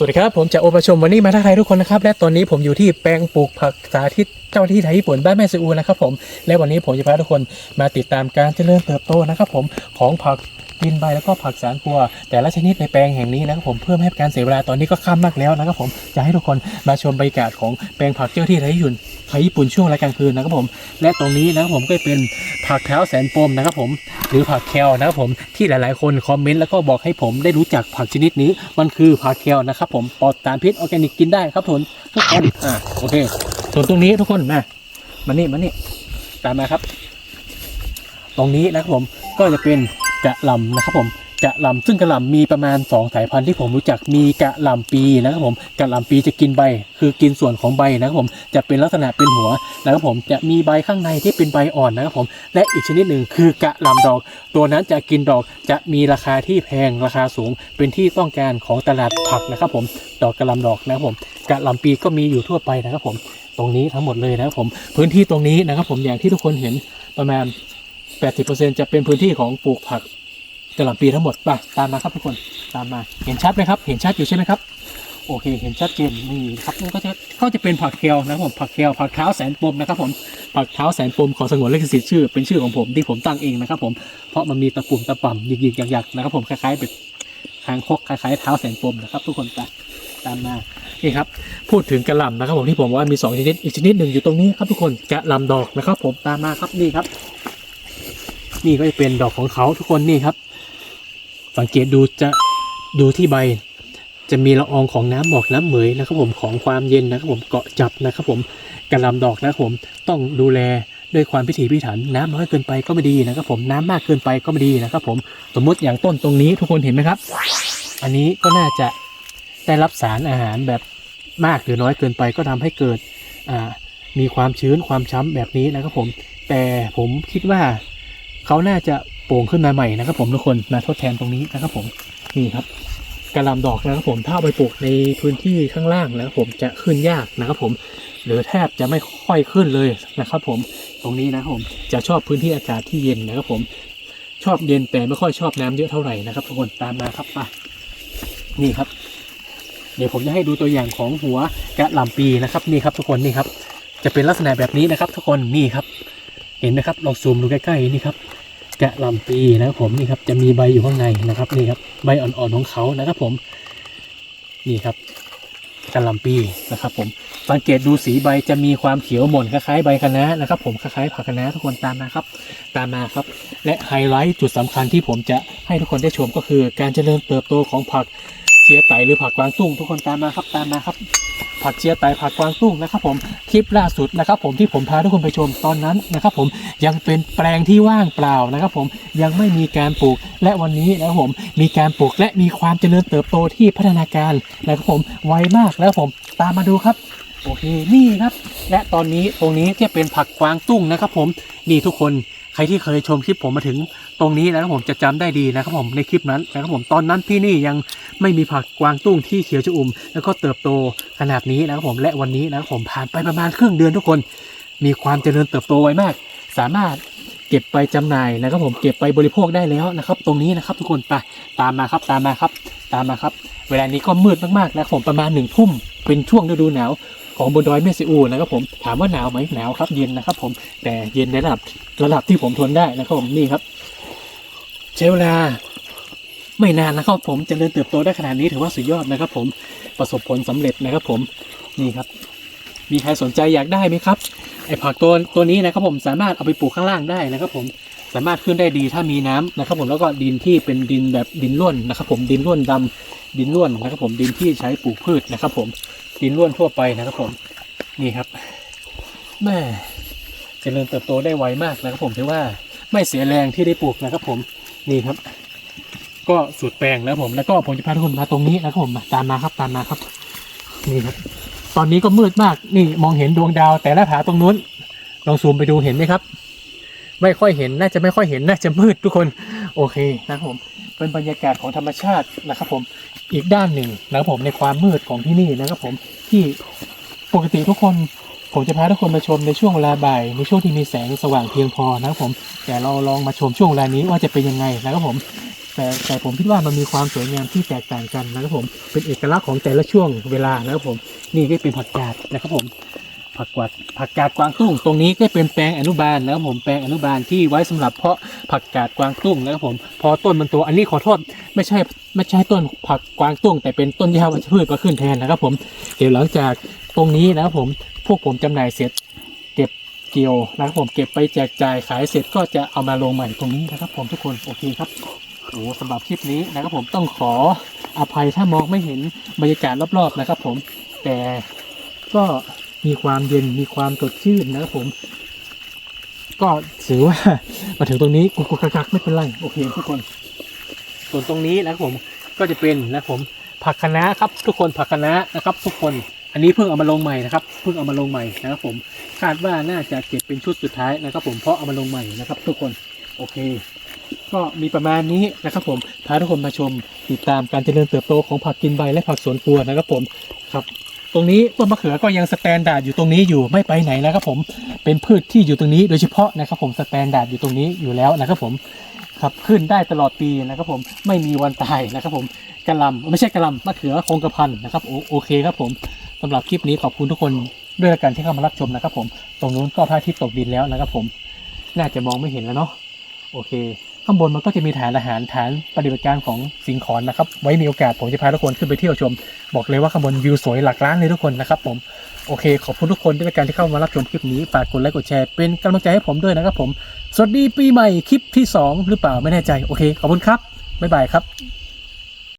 สวัสดีครับผมจะโอประชมวันนี้มาทักทายทุกคนนะครับและตอนนี้ผมอยู่ที่แปลงปลูกผักสาธิตเจ้าที่ไทยญี่ปุ่นบ้านแม่ซอูนะครับผมและวันนี้ผมจะพาทุกคนมาติดตามการเจริญเติบโตนะครับผมของผัก กินใบแล้วก็ผักสารครัว แต่ละชนิดในแปลงแห่งนี้นะครับผมเพื่อไม่ให้การเสียเวลาตอนนี้ก็ค่ำมากแล้วนะครับผมจะให้ทุกคนมาชมบรรยากาศของแปลงผักเจ้าที่ไทยญี่ปุ่นไทยญี่ปุ่นช่วงรายกลางคืนนะครับผม และตรงนี้นะครับผมก็เป็นผักเท้าแสนปมนะครับผม หรือผักแคลนะครับผมที่หลายๆ คนคอมเมนต์แล้วก็บอกให้ผมได้รู้จักผักชนิดนี้ มันคือผักแคลนะครับผมปลอดสารพิษออร์แกนิกกินได้ครับทุนทุกคนอ่าโอเค ส่วนตรงนี้ทุกคนมามานี่มานี่ตามมาครับ ตรงนี้นะครับผมก็จะเป็น กะหล่ำนะครับผมกะหล่ำซึ่งกะหล่ำมีประมาณ 2 สายพันธุ์ที่ผมรู้จักมีกะหล่ำปีนะครับผมกะหล่ำปีจะกินใบ คือกินส่วนของใบนะครับผมจะเป็นลักษณะเป็นหัวนะครับผมจะมีใบข้างในที่เป็นใบอ่อนนะครับผมและอีกชนิดหนึ่งคือกะหล่ำดอก ตัวนั้นจะกินดอกจะมีราคาที่แพงราคาสูง เป็นที่ต้องการของตลาดผักนะครับผมดอกกะหล่ำดอกนะครับผมกะหล่ำปีก็มีอยู่ทั่วไปนะครับผมตรงนี้ทั้งหมดเลยนะครับผมพื้นที่ตรงนี้นะครับผมอย่างที่ทุกคนเห็นประมาณ 80%จะเป็นพื้นที่ของปลูกผักกระหล่ำปีทั้งหมดไปตามมาครับทุกคนตามมาเห็นชัดไหมครับ เห็นชัดอยู่ใช่ไหมครับ โอเค เห็นชัดเจนนี่ครับก็จะก็จะเป็นผักเคลนะครับผมผักเคลผักเท้าแสนปมนะครับผมผักเท้าแสนปมขอสงวนเลขสิทธิ์ชื่อเป็นชื่อของผมที่ผมตั้งเองนะครับผมเพราะมันมีตะปุ่มตะป่ำหยิกๆหยักๆนะครับผมคล้ายๆแบบคางคกคล้ายๆเท้าแสนปมนะครับ ทุกคนไปตามมานี่ครับพูดถึงกระหล่ำนะครับผมที่ผมว่ามีสองชนิดอีกชนิดหนึ่งอยู่ตรงนี้ครับทุกคนกระหล่ำดอกนะครับผมตามมาครับนี่ครับ นี่ก็จะเป็นดอกของเขาทุกคนนี่ครับ สังเกตดูจะดูที่ใบ จะมีละอองของน้ำหมอกน้ำเหมยนะครับผมของความเย็นนะครับผมเกาะจับนะครับผมกระลำดอกนะครับผมต้องดูแลด้วยความพิถีพิถันน้ำน้อยเกินไปก็ไม่ดีนะครับผมน้ำมากเกินไปก็ไม่ดีนะครับผมสมมติอย่างต้นตรงนี้ทุกคนเห็นไหมครับ อันนี้ก็น่าจะได้รับสารอาหารแบบมากหรือน้อยเกินไปก็ทำให้เกิดมีความชื้นความช้ำแบบนี้นะครับผม แต่ผมคิดว่า เขาน่าจะโป่งขึ้นมาใหม่นะครับ ผมทุกคนมาทดแทนตรงนี้นะครับผมนี่ครับกระลำดอกนะครับผมถ้าเอาไปปลูกในพื้นที่ข้างล่างแล้วผมจะขึ้นยากนะครับผมหรือแทบจะไม่ค่อยขึ้นเลยนะครับผมตรงนี้นะครับผมจะชอบพื้นที่อากาศที่เย็นนะครับผมชอบเย็นแต่ไม่ค่อยชอบน้ำเยอะเท่าไหร่นะครับทุกคนตามมาครับไปนี่ครับ เดี๋ยวผมจะให้ดูตัวอย่างของหัวกระหล่ำปีนะครับนี่ครับทุกคนนี่ครับ จะเป็นลักษณะแบบนี้นะครับ ทุกคนนี่ครับ เห็นไหมครับลองซูมดูใกล้ๆนี่ครับ กะลำปีนะครับผมนี่ครับจะมีใบอยู่ข้างในนะครับนี่ครับใบอ่อนๆของเขานะครับผมนี่ครับกะลำปีนะครับผมสังเกตดูสีใบจะมีความเขียวหม่นคล้ายๆใบคะน้านะครับ ผมคล้ายๆผักคะน้าทุกคนตามมาครับ ตามมาครับ และไฮไลท์จุดสำคัญที่ผมจะให้ทุกคนได้ชมก็คือการเจริญเติบโตของผัก ชียไตหรือผักกวางตุ้งทุกคนตามมาครับตามมาครับ ผักเชียไตผักกวางตุ้งนะครับผมคลิปล่าสุดนะครับ ผมที่ผมพาทุกคนไปชมตอนนั้นนะครับ ผมยังเป็นแปลงที่ว่างเปล่านะครับ ผมยังไม่มีการปลูกและวันนี้นะครับผมมีการปลูกและมีความเจริญเติบโตที่พัฒนาการนะครับผมไวมากแล้วผมตามมาดูครับโอเคนี่ครับ และตอนนี้ตรงนี้จะเป็นผักกวางตุ้งนะครับ ผมนี่ทุกคน ใครที่เคยชมคลิปผมมาถึงตรงนี้นะครับผมจะจำได้ดีนะครับผมในคลิปนั้นนะครับผมตอนนั้นที่นี่ยังไม่มีผักกวางตุ้งที่เขียวชอุ่ม แล้วก็เติบโตขนาดนี้นะครับผมและวันนี้นะครับผมผ่านไปประมาณครึ่งเดือนทุกคน มีความเจริญเติบโตไวมาก สามารถเก็บไปจำหน่ายนะครับผมเก็บไปบริโภคได้แล้วนะครับ ตรงนี้นะครับทุกคนไปตามมาครับตามมาครับ ตามมาครับ เวลานี้ก็มืดมากๆนะครับผมประมาณหนึ่งทุ่มเป็นช่วงฤดูหนาว ของบนดอยแม่ซิอูนะครับผมถามว่าหนาวไหมหนาวครับเย็นนะครับผมแต่เย็นในระดับระดับที่ผมทนได้นะครับผมนี่ครับใช้เวลาไม่นานนะครับผมเจริญเติบโตได้ขนาดนี้ถือว่าสุดยอดนะครับ ผมประสบผลสำเร็จนะครับ ผมนี่ครับ มีใครสนใจอยากได้ไหมครับไอผักตัวตัวนี้นะครับผมสามารถเอาไปปลูกข้างล่างได้นะครับ ผม สามารถขึ้นได้ดีถ้ามีน้ำนะครับ ผมแล้วก็ดินที่เป็นดินแบบดินร่วนนะครับ ผมดินร่วนดำดินร่วนนะครับ ผมดินที่ใช้ปลูกพืชนะครับ ผมดินร่วนทั่วไปนะครับ ผมนี่ครับแม่เจริญเติบโตได้ไวมากนะครับ ผมถือว่าไม่เสียแรงที่ได้ปลูกนะครับ ผมนี่ครับ ก็สุดแปลงแล้วผม แล้วก็ผมจะพาทุกคนมาตรงนี้นะครับผมตามมาครับตามมาครับ นี่ครับ ตอนนี้ก็มืดมากนี่มองเห็นดวงดาวแต่ละผาตรงนู้นลองซูมไปดูเห็นไหมครับ ไม่ค่อยเห็นน่าจะไม่ค่อยเห็นน่าจะมืดทุกคนโอเคนะครับผมเป็นบรรยากาศของธรรมชาตินะครับผมอีกด้านหนึ่งนะครับผมในความมืดของที่นี่นะครับผมที่ปกติทุกคนผมจะพาทุกคนมาชมในช่วงเวลาบ่ายในช่วงที่มีแสงสว่างเพียงพอนะครับผม แต่เราลองมาชมช่วงเวลานี้ว่าจะเป็นยังไงนะครับผม แต่แต่ผมคิดว่ามันมีความสวยงามที่แตกต่างกันนะครับผมเป็นเอกลักษณ์ของแต่ละช่วงเวลานะครับผม นี่ก็เป็นผักกาดนะครับผม ผักกวาดผักกาดกวางตุ้งตรงนี้ก็เป็นแปลงอนุบาลนะครับผมแปลงอนุบาลที่ไว้สำหรับเพาะผักกาดกวางตุ้งนะครับผมพอต้นมันโตอันนี้ขอโทษไม่ใช่ไม่ใช่ต้นผักกวางตุ้ง แต่เป็นต้นหญ้าวัชพืชมาขึ้นแทนนะครับผมเดี๋ยวหลังจากตรงนี้นะครับผมพวกผมจำหน่ายเสร็จเก็บเกี่ยวนะครับผมเก็บไปแจกจ่ายขายเสร็จก็จะเอามาลงใหม่ตรงนี้นะครับผมทุกคนโอเคครับโอ้สำหรับคลิปนี้นะครับผมต้องขออภัยถ้ามองไม่เห็นบรรยากาศรอบๆนะครับผมแต่ก็ มีความเย็นมีความสดชื่นนะครับผม ก็ถือว่ามาถึงตรงนี้กุกกุกกักๆไม่เป็นไรโอเคทุกคน ส่วนตรงนี้นะครับผมก็จะเป็นนะครับผมผักคะน้าครับ ทุกคนผักคะน้านะครับ ทุกคนอันนี้เพิ่งเอามาลงใหม่นะครับเพิ่งเอามาลงใหม่นะครับผมคาดว่าน่าจะเก็บเป็นชุดสุดท้ายนะครับ ผมเพราะเอามาลงใหม่นะครับ ทุกคนโอเค ก็มีประมาณนี้นะครับ ผมพาทุกคนมาชมติดตามการเจริญเติบโตของผักกินใบและผักสวนครัวนะครับ ผมครับ ตรงนี้ต้นมะเขือก็ยังสแตนดาร์ดอยู่ตรงนี้อยู่ไม่ไปไหนนะครับผมเป็นพืชที่อยู่ตรงนี้โดยเฉพาะนะครับผมสแตนดาร์ดอยู่ตรงนี้อยู่แล้วนะครับผมครับขึ้นได้ตลอดปีนะครับผมไม่มีวันตายนะครับผมกระลำไม่ใช่กระลำมะเขือคงกระพันนะครับโอโอเคครับผมสำหรับคลิปนี้ขอบคุณทุกคนด้วยกันที่เข้ามารับชมนะครับผมตรงนู้นก็พระอาทิตย์ตกดินแล้วนะครับผม น่าจะมองไม่เห็นแล้วเนาะโอเค ข้างบนมันก็จะมีฐานอาหารฐานปฏิบัติการของสิงขอนนะครับ ไว้มีโอกาสผมจะพาทุกคนขึ้นไปเที่ยวชม บอกเลยว่าข้างบนวิวสวยหลักล้านเลยทุกคนนะครับผมโอเค ขอบคุณทุกคนด้วยการที่เข้ามารับชมคลิปนี้ฝากกดไลค์กดแชร์เป็นกำลังใจให้ผมด้วยนะครับผม สวัสดีปีใหม่คลิปที่สองหรือเปล่าไม่แน่ใจ โอเค ขอบคุณครับ บ๊ายบายครับ